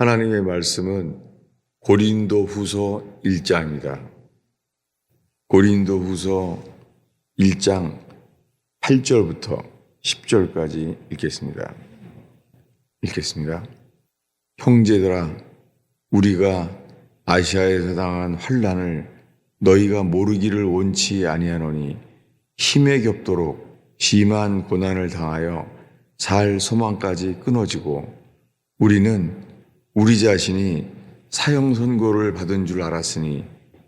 하나님의 말씀은 고린도 후서 1장입니다. 고린도 후서 1장 8절부터 10절까지 읽겠습니다. 읽겠습니다. 형제들아, 우리가 아시아에서 당한 환란을 너희가 모르기를 원치 아니하노니 힘에 겹도록 심한 고난을 당하여 살 소망까지 끊어지고 우리는 우리 자신이 사형 선고를 받은 줄 알았으니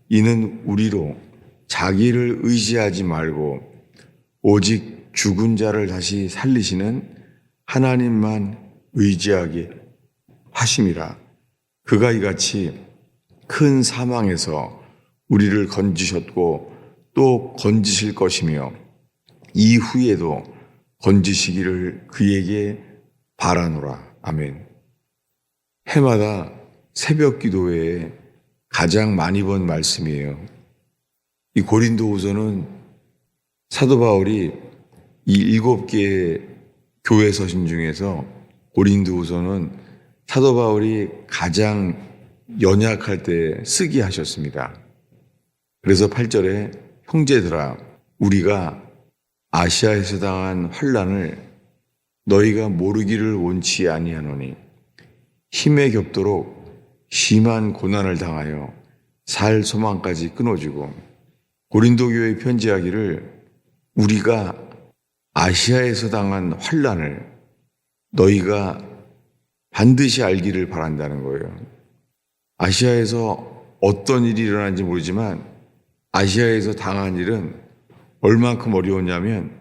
이는 우리로 자기를 의지하지 말고 오직 죽은 자를 다시 살리시는 하나님만 의지하게 하심이라. 그가 이같이 큰 사망에서 우리를 건지셨고 또 건지실 것이며 이후에도 건지시기를 그에게 바라노라. 아멘. 해마다 새벽 기도회에 가장 많이 본 말씀이에요. 이 고린도후서는 사도 바울이 이 일곱 개의 교회 서신 중에서 고린도후서는 사도 바울이 가장 연약할 때 쓰기 하셨습니다. 그래서 8절에 형제들아 우리가 아시아에서 당한 환란을 너희가 모르기를 원치 아니하노니 힘에 겹도록 심한 고난을 당하여 살 소망까지 끊어지고 고린도 교회 편지하기를 우리가 아시아에서 당한 환란을 너희가 반드시 알기를 바란다는 거예요. 아시아에서 어떤 일이 일어난지 모르지만 아시아에서 당한 일은 얼만큼 어려웠냐면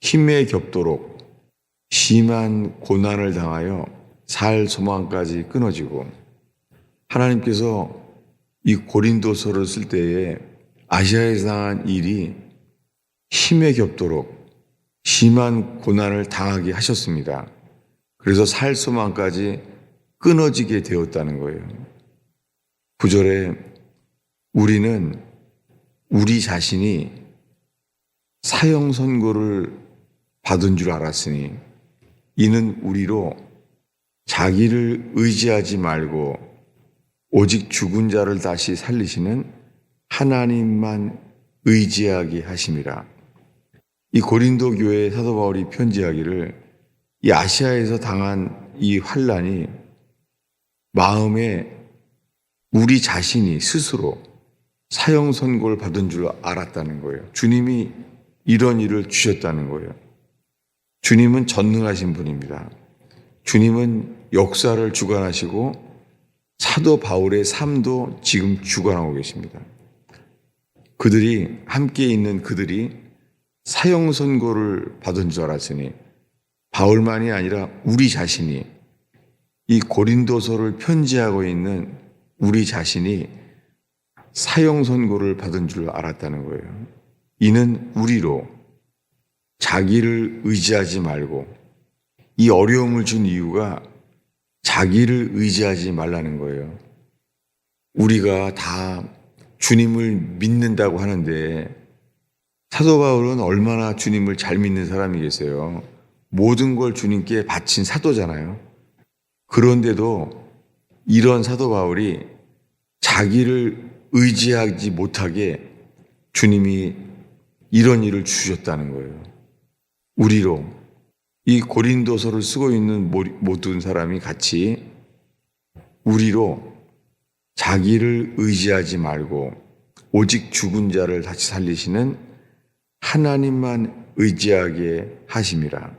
힘에 겹도록 심한 고난을 당하여 살 소망까지 끊어지고 하나님께서 이 고린도서를 쓸 때에 아시아에서 당한 일이 힘에 겹도록 심한 고난을 당하게 하셨습니다. 그래서 살 소망까지 끊어지게 되었다는 거예요. 구절에 우리는 우리 자신이 사형 선고를 받은 줄 알았으니 이는 우리로 자기를 의지하지 말고 오직 죽은 자를 다시 살리시는 하나님만 의지하게 하심이라. 이 고린도 교회 사도 바울이 편지하기를 이 아시아에서 당한 이 환란이 마음에 우리 자신이 스스로 사형 선고를 받은 줄 알았다는 거예요. 주님이 이런 일을 주셨다는 거예요. 주님은 전능하신 분입니다. 주님은 역사를 주관하시고 사도 바울의 삶도 지금 주관하고 계십니다. 그들이 함께 있는 그들이 사형 선고를 받은 줄 알았으니 바울만이 아니라 우리 자신이 이 고린도서를 편지하고 있는 우리 자신이 사형 선고를 받은 줄 알았다는 거예요. 이는 우리로 자기를 의지하지 말고 이 어려움을 준 이유가 자기를 의지하지 말라는 거예요. 우리가 다 주님을 믿는다고 하는데 사도 바울은 얼마나 주님을 잘 믿는 사람이겠어요. 모든 걸 주님께 바친 사도잖아요. 그런데도 이런 사도 바울이 자기를 의지하지 못하게 주님이 이런 일을 주셨다는 거예요. 우리로 이 고린도서를 쓰고 있는 모든 사람이 같이 우리로 자기를 의지하지 말고 오직 죽은 자를 다시 살리시는 하나님만 의지하게 하심이라.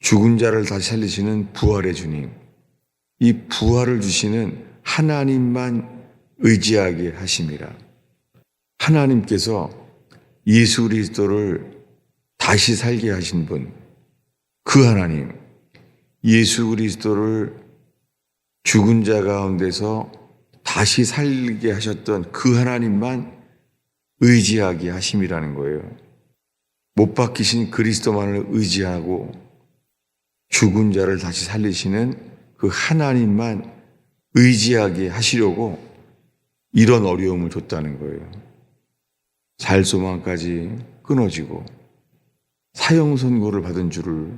죽은 자를 다시 살리시는 부활의 주님. 이 부활을 주시는 하나님만 의지하게 하심이라. 하나님께서 예수 그리스도를 다시 살게 하신 분, 그 하나님, 예수 그리스도를 죽은 자 가운데서 다시 살게 하셨던 그 하나님만 의지하게 하심이라는 거예요. 못 박히신 그리스도만을 의지하고 죽은 자를 다시 살리시는 그 하나님만 의지하게 하시려고 이런 어려움을 줬다는 거예요. 살 소망까지 끊어지고 사형 선고를 받은 줄을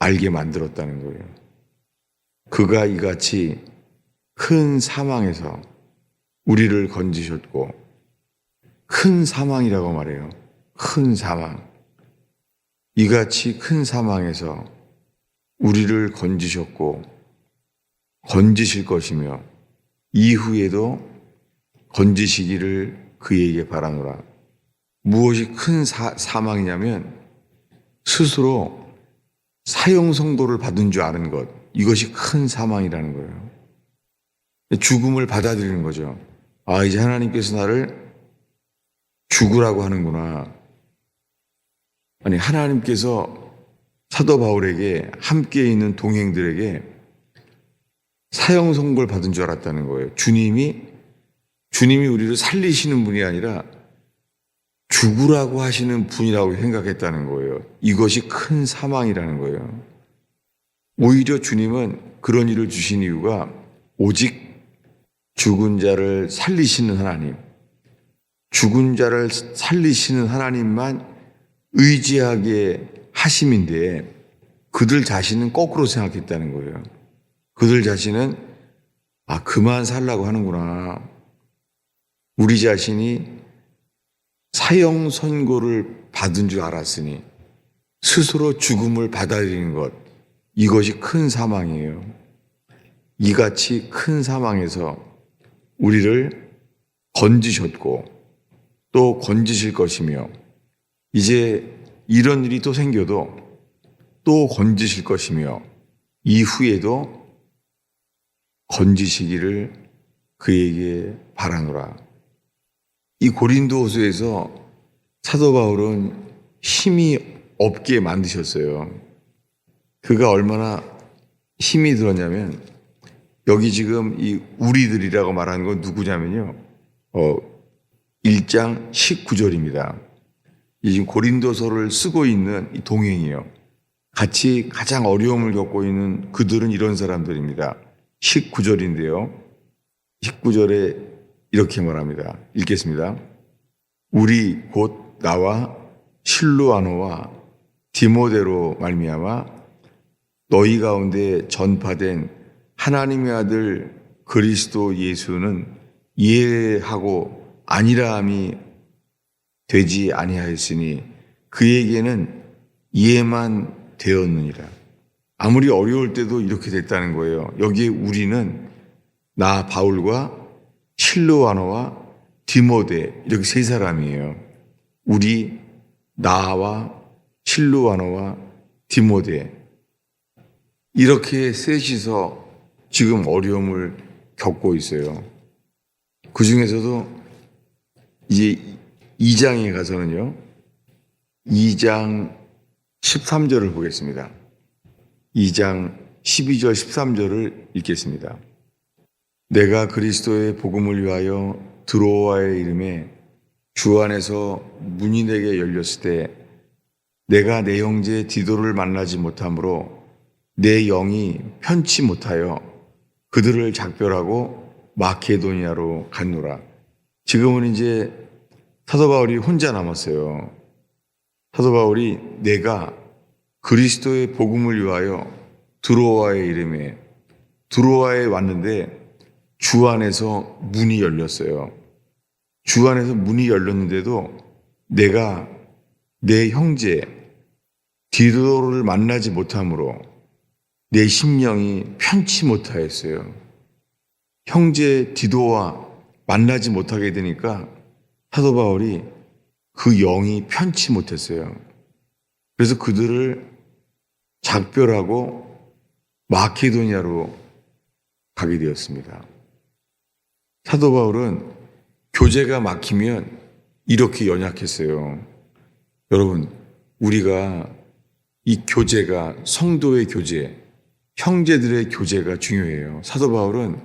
알게 만들었다는 거예요. 그가 이같이 큰 사망에서 우리를 건지셨고 큰 사망이라고 말해요. 큰 사망. 이같이 큰 사망에서 우리를 건지셨고 건지실 것이며 이후에도 건지시기를 그에게 바라노라. 무엇이 큰 사, 사망이냐면 스스로 사형 선고를 받은 줄 아는 것. 이것이 큰 사망이라는 거예요. 죽음을 받아들이는 거죠. 아, 이제 하나님께서 나를 죽으라고 하는구나. 아니, 하나님께서 사도 바울에게 함께 있는 동행들에게 사형 선고를 받은 줄 알았다는 거예요. 주님이 주님이 우리를 살리시는 분이 아니라 죽으라고 하시는 분이라고 생각했다는 거예요. 이것이 큰 사망이라는 거예요. 오히려 주님은 그런 일을 주신 이유가 오직 죽은 자를 살리시는 하나님, 죽은 자를 살리시는 하나님만 의지하게 하심인데 그들 자신은 거꾸로 생각했다는 거예요. 그들 자신은 아, 그만 살라고 하는구나. 우리 자신이 사형 선고를 받은 줄 알았으니 스스로 죽음을 받아들이는 것 이것이 큰 사망이에요. 이같이 큰 사망에서 우리를 건지셨고 또 건지실 것이며 이제 이런 일이 또 생겨도 또 건지실 것이며 이후에도 건지시기를 그에게 바라노라. 이 고린도후서에서 사도 바울은 힘이 없게 만드셨어요. 그가 얼마나 힘이 들었냐면 여기 지금 이 우리들이라고 말하는 건 누구냐면요. 어 1장 19절입니다. 이 지금 고린도서를 쓰고 있는 이 동행이요. 같이 가장 어려움을 겪고 있는 그들은 이런 사람들입니다. 19절인데요. 19절에 이렇게 말합니다. 읽겠습니다. 우리 곧 나와 실루아노와 디모데로 말미암아 너희 가운데 전파된 하나님의 아들 그리스도 예수는 이해하고 아니라함이 되지 아니하였으니 그에게는 이해만 되었느니라. 아무리 어려울 때도 이렇게 됐다는 거예요. 여기에 우리는 나 바울과 실로아노와 디모데 이렇게 세 사람이에요. 우리 나와 실로아노와 디모데 이렇게 셋이서 지금 어려움을 겪고 있어요. 그 중에서도 이제 2장에 가서는요. 2장 13절을 보겠습니다. 2장 12절 13절을 읽겠습니다. 내가 그리스도의 복음을 위하여 드로아의 이름에 주 안에서 문이 내게 열렸을 때 내가 내 형제 디도를 만나지 못하므로 내 영이 편치 못하여 그들을 작별하고 마케도니아로 갔노라. 지금은 이제 사도 바울이 혼자 남았어요. 사도 바울이 내가 그리스도의 복음을 위하여 드로아의 이름에 드로아에 왔는데 주 안에서 문이 열렸어요. 주 안에서 문이 열렸는데도 내가 내 형제 디도를 만나지 못함으로 내 심령이 편치 못하였어요. 형제 디도와 만나지 못하게 되니까 사도 바울이 그 영이 편치 못했어요. 그래서 그들을 작별하고 마케도니아로 가게 되었습니다. 사도 바울은 교제가 막히면 이렇게 연약했어요. 여러분, 우리가 이 교제가 성도의 교제, 형제들의 교제가 중요해요. 사도 바울은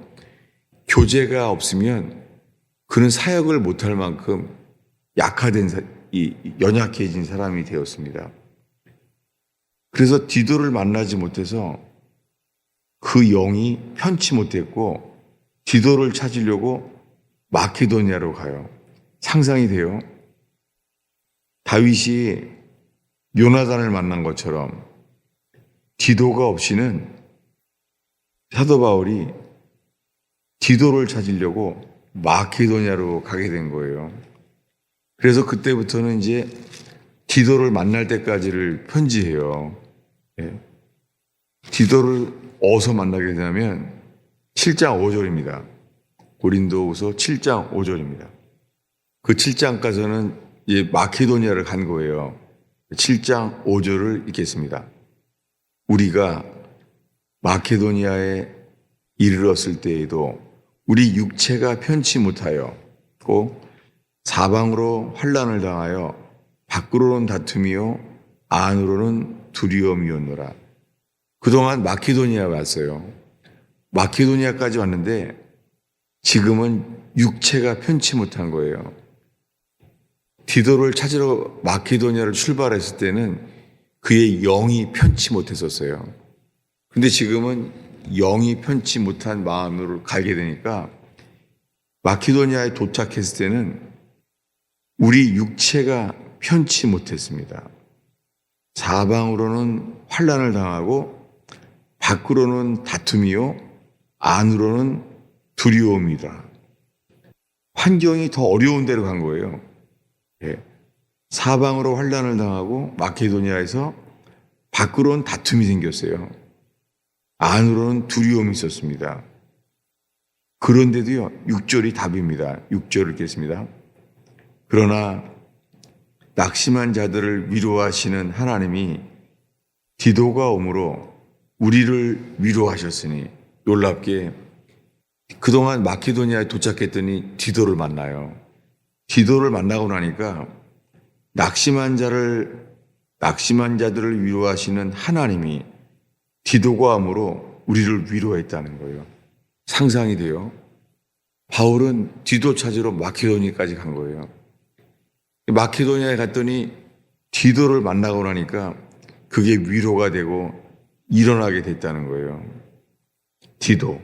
교제가 없으면 그는 사역을 못할 만큼 약화된 이 연약해진 사람이 되었습니다. 그래서 디도를 만나지 못해서 그 영이 편치 못했고 디도를 찾으려고 마케도니아로 가요. 상상이 돼요. 다윗이 요나단을 만난 것처럼 디도가 없이는 사도 바울이 디도를 찾으려고 마케도니아로 가게 된 거예요. 그래서 그때부터는 이제 디도를 만날 때까지를 편지해요. 예. 디도를 어디서 만나게 되냐면 7장 5절입니다. 고린도후서 7장 5절입니다. 그 7장까지는 이 마케도니아를 간 거예요. 7장 5절을 읽겠습니다. 우리가 마케도니아에 이르렀을 때에도 우리 육체가 편치 못하여 고 사방으로 환란을 당하여 밖으로는 다툼이요 안으로는 두려움이었노라. 그동안 마케도니아 왔어요. 마케도니아까지 왔는데 지금은 육체가 편치 못한 거예요. 디도를 찾으러 마케도니아를 출발했을 때는 그의 영이 편치 못했었어요. 근데 지금은 영이 편치 못한 마음으로 가게 되니까 마케도니아에 도착했을 때는 우리 육체가 편치 못했습니다. 사방으로는 환란을 당하고 밖으로는 다툼이요 안으로는 두려움이다. 환경이 더 어려운 데로 간 거예요. 예. 사방으로 환란을 당하고 마케도니아에서 밖으로는 다툼이 생겼어요. 안으로는 두려움이 있었습니다. 그런데도요, 6절이 답입니다. 6절을 읽겠습니다. 그러나 낙심한 자들을 위로하시는 하나님이 디도가 오므로 우리를 위로하셨으니 놀랍게 그동안 마케도니아에 도착했더니 디도를 만나요. 디도를 만나고 나니까 낙심한 자를 낙심한 자들을 위로하시는 하나님이 디도가 함으로 우리를 위로했다는 거예요. 상상이 돼요. 바울은 디도 찾으러 마케도니아까지 간 거예요. 마케도니아에 갔더니 디도를 만나고 나니까 그게 위로가 되고 일어나게 됐다는 거예요. 디도.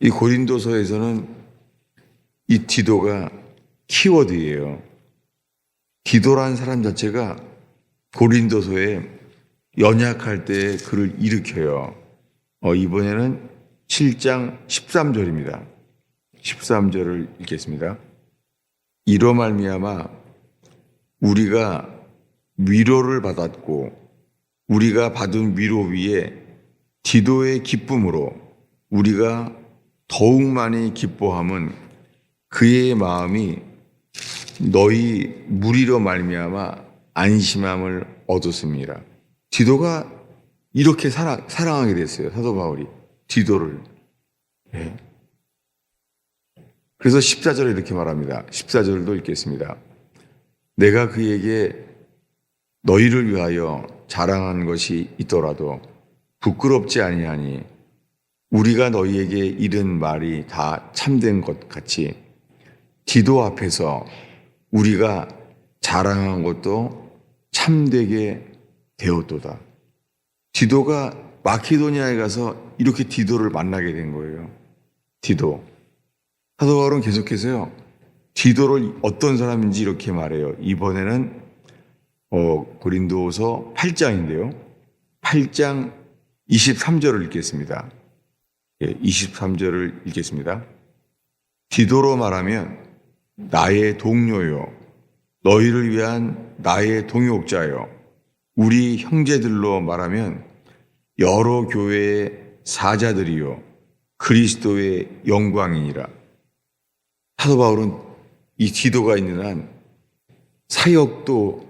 이 고린도서에서는 이 디도가 키워드예요. 디도란 사람 자체가 고린도서에 연약할 때 그를 일으켜요. 어, 이번에는 7장 13절입니다. 13절을 읽겠습니다. 이로 말미암아 우리가 위로를 받았고 우리가 받은 위로 위에 디도의 기쁨으로 우리가 더욱 많이 기뻐함은 그의 마음이 너희 무리로 말미암아 안심함을 얻었습니다. 디도가 이렇게 사랑, 사랑하게 됐어요. 사도 바울이 디도를. 예. 그래서 14절에 이렇게 말합니다. 14절도 읽겠습니다. 내가 그에게 너희를 위하여 자랑한 것이 있더라도 부끄럽지 아니하니 우리가 너희에게 이른 말이 다 참된 것 같이 디도 앞에서 우리가 자랑한 것도 참되게 되었도다. 디도가 마케도니아에 가서 이렇게 디도를 만나게 된 거예요. 디도. 사도 바울은 계속해서요. 디도를 어떤 사람인지 이렇게 말해요. 이번에는 어, 고린도서 8장인데요. 8장 23절을 읽겠습니다. 예, 23절을 읽겠습니다. 디도로 말하면 나의 동료요 너희를 위한 나의 동역자요 우리 형제들로 말하면 여러 교회의 사자들이요 그리스도의 영광이니라. 사도 바울은 이 디도가 있는 한 사역도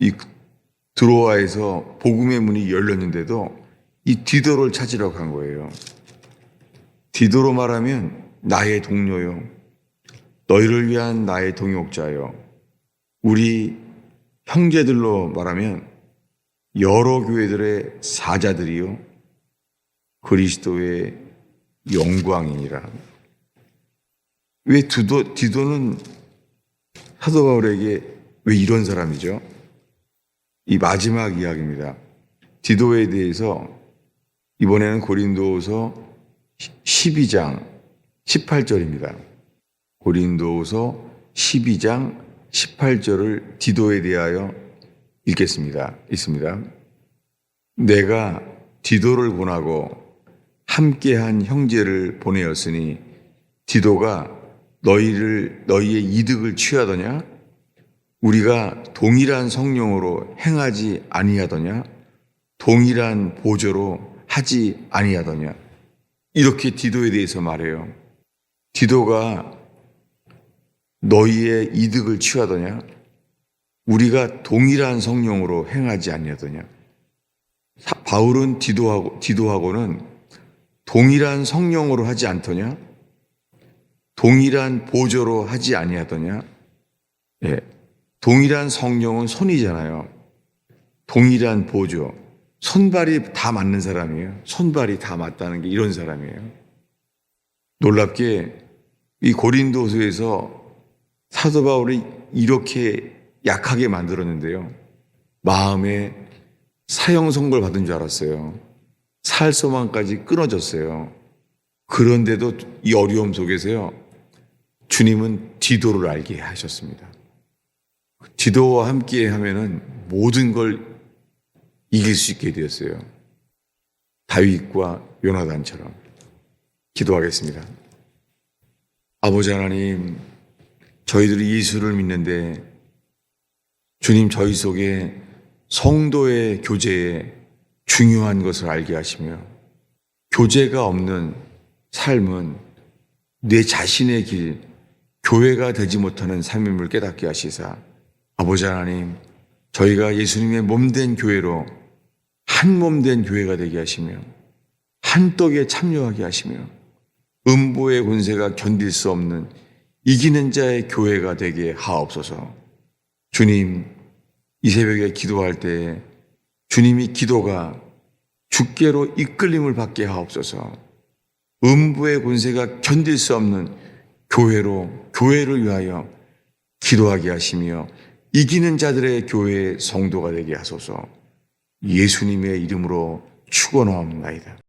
이 드로아에서 복음의 문이 열렸는데도 이 디도를 찾으러 간 거예요. 디도로 말하면 나의 동료요. 너희를 위한 나의 동역자요. 우리 형제들로 말하면 여러 교회들의 사자들이요. 그리스도의 영광이니라. 왜 디도, 디도는 사도 바울에게 왜 이런 사람이죠? 이 마지막 이야기입니다. 디도에 대해서 이번에는 고린도서 12장 18절입니다. 고린도서 12장 18절을 디도에 대하여 읽겠습니다. 있습니다. 내가 디도를 권하고 함께한 형제를 보내었으니 디도가 너희를 너희의 이득을 취하더냐 우리가 동일한 성령으로 행하지 아니하더냐 동일한 보조로 하지 아니하더냐 이렇게 디도에 대해서 말해요. 디도가 너희의 이득을 취하더냐 우리가 동일한 성령으로 행하지 아니하더냐 사- 바울은 디도하고 디도하고는 동일한 성령으로 하지 않더냐 동일한 보조로 하지 아니하더냐 예. 동일한 성령은 손이잖아요. 동일한 보조. 손발이 다 맞는 사람이에요. 손발이 다 맞다는 게 이런 사람이에요. 놀랍게 이 고린도서에서 사도 바울이 이렇게 약하게 만들었는데요. 마음에 사형 선고를 받은 줄 알았어요. 살 소망까지 끊어졌어요. 그런데도 이 어려움 속에서요. 주님은 디도를 알게 하셨습니다. 디도와 함께 하면은 모든 걸 이길 수 있게 되었어요. 다윗과 요나단처럼 기도하겠습니다. 아버지 하나님, 저희들이 예수를 믿는데 주님 저희 속에 성도의 교제에 중요한 것을 알게 하시며 교제가 없는 삶은 내 자신의 길, 교회가 되지 못하는 삶임을 깨닫게 하시사 아버지 하나님, 저희가 예수님의 몸된 교회로 한 몸 된 교회가 되게 하시며 한 떡에 참여하게 하시며 음보의 권세가 견딜 수 없는 이기는 자의 교회가 되게 하옵소서. 주님, 이 새벽에 기도할 때 주님이 기도가 주께로 이끌림을 받게 하옵소서. 음부의 권세가 견딜 수 없는 교회로 교회를 위하여 기도하게 하시며 이기는 자들의 교회의 성도가 되게 하소서. 예수님의 이름으로 축원하옵나이다.